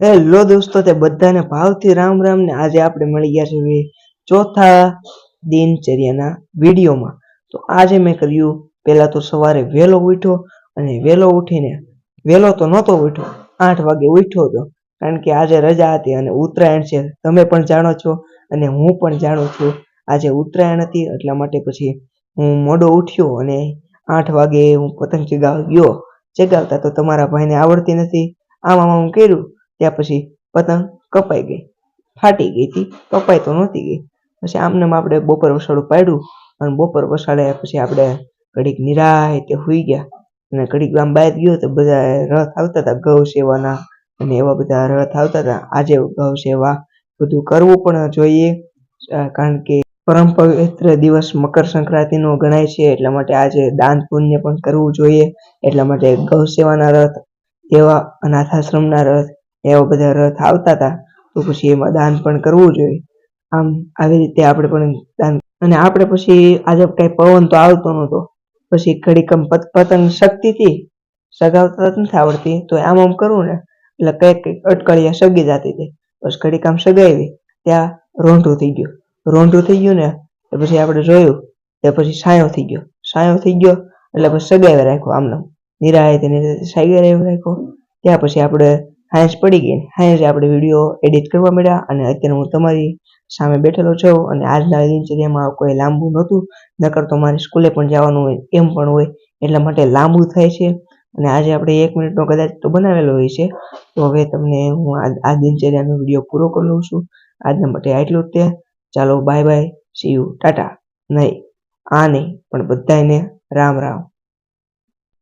Hello દોસ્તો, તે બધાને ભાવથી રામ રામ ને આજે આપણે મળી ગયા છે ચોથા દિનચર્યાના વિડીયોમાં. તો આજે મેં કર્યું, પહેલાં તો સવારે વહેલો ઉઠ્યો અને વહેલો ઉઠીને, વહેલો તો નહોતો ઉઠ્યો, આઠ વાગે ઉઠ્યો હતો કારણ કે આજે રજા હતી અને ઉત્તરાયણ છે. તમે પણ જાણો છો અને હું પણ જાણું છું, આજે ઉત્તરાયણ હતી, એટલા માટે પછી હું મોડો ઉઠ્યો અને આઠ વાગે હું પતંગ ચગાવ ગયો ચગાવતા તો તમારા ભાઈને આવડતી નથી. આમ આમ કર્યું ત્યાં પછી પતંગ કપાઈ ગઈ. ફાટી ગઈ હતી, કપાઈ તો નહોતી ગઈ. પછી આમને આમ આપણે બપોર વસાડું પાડ્યું અને બપોર વસાડે પછી આપણે ઘડીક નિરાયતે હુઈ ગયા. અને ઘડીક આમ બહાર ગયો તો બધા રથ આવતા હતા, ગૌ સેવાના અને એવા બધા રથ આવતા હતા. આજે ગૌ સેવા બધું કરવું પણ જોઈએ કારણ કે પરમ દિવસ મકર સંક્રાંતિનો ગણાય છે, એટલા માટે આજે દાન પુણ્ય પણ કરવું જોઈએ. એટલા માટે ગૌ સેવાના રથ, એવા અનાથાશ્રમના રથ એવા બધા રથ આવતા હતા, તો પછી એમાં દાન પણ કરવું જોઈએ. આમ આવી રીતે આપણે પણ દાન અને આપણે પછી આજે કઈ પવન તો આવતો નહોતો. પછી ઘડીકમ પત- પતંગ શક્તિથી સગાવતા નથી આવડતી, તો આમ આમ કરવું ને, એટલે કંઈક કંઈક અટકળિયા સગી જતી હતી. બસ ઘડીકામ સગાવી, ત્યાં રોંઢું થઈ ગયું. રોંઢું થઈ ગયું ને એ પછી આપણે જોયું, તે પછી સાયો થઈ ગયો. સાયો થઈ ગયો, એટલે પછી સગાવી રાખ્યો આમને. નિરાય તેને સાગર રાખ્યો. ત્યાં પછી આપણે હાંસ પડી ગઈ. હાયસ આપણે વીડિયો એડિટ કરવા મળ્યા અને અત્યારે હું તમારી સામે બેઠેલો છું અને આજના દિનચર્યામાં કોઈ લાંબુ નહોતું. નકર તો મારે સ્કૂલે પણ જવાનું હોય, એમ પણ હોય, એટલા માટે લાંબુ થાય છે. અને આજે આપણે એક મિનિટનો કદાચ તો બનાવેલો હોય છે. તો હવે તમને હું આ દિનચર્યાનો વીડિયો પૂરો કરી લઉં છું. આજના માટે આટલું જ તે ચાલો bye bye. See you ta ta. નહીં. આ નહીં, પણ બધાને રામ રામ.